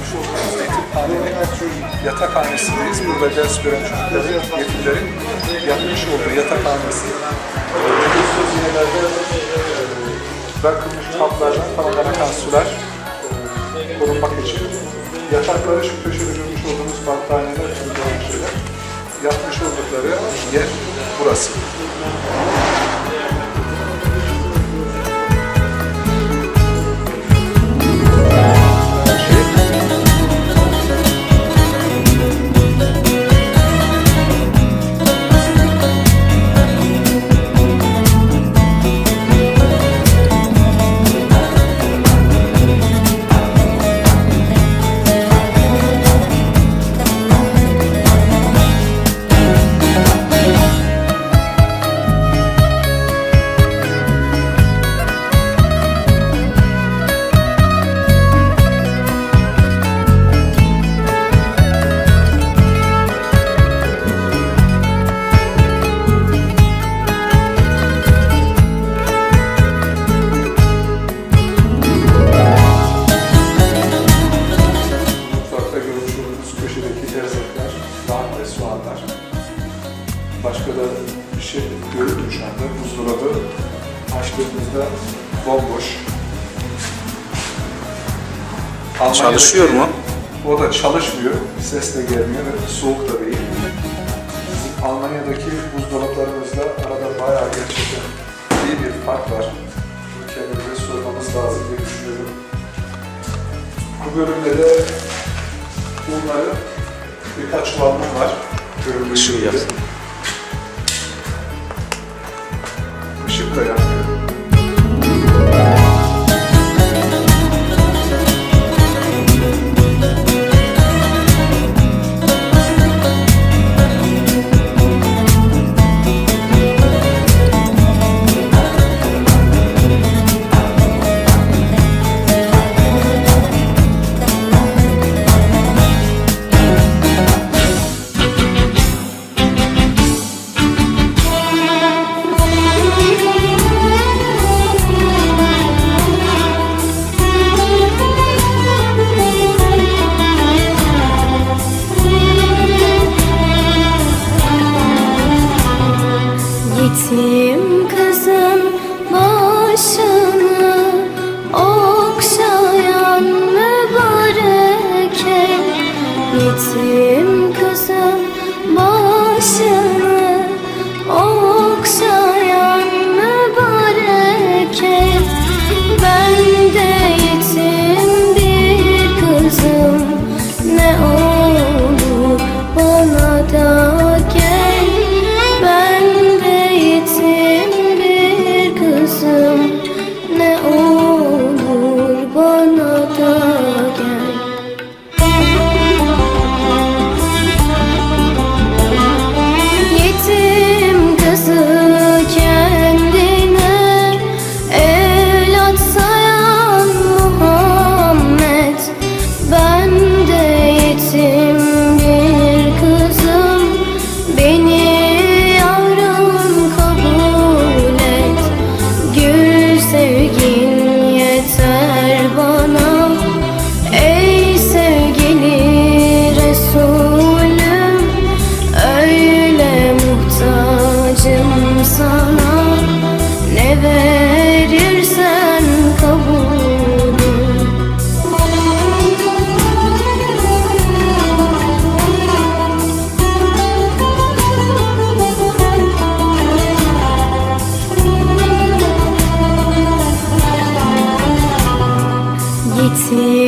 görmüş olduğunuz eğitimhanenin yatakhanesindeyiz. Burada ders gören çocukların, yetimlerin yapmış olduğu yatakhanesi. Yerlerde bırakılmış kaplardan tamamen akan sular e, korunmak için. Yatakları şu köşede görmüş olduğunuz battaniyeler, çocukların şeyler. Yapmış oldukları yer burası. Açtığımızda bomboş. Almanya'daki- Çalışıyor mu? O da çalışmıyor. Ses de gelmiyor ve soğuk da değil. Bizim Almanya'daki buzdolaplarımızda arada bayağı gerçekten iyi bir fark var. Kendimize sormamız lazım diye düşünüyorum. Bu bölümde de bunları birkaç çuvalım var. Görüldüğü Işığı gibi. yaksın. Işık da yanmıyor. você. It's.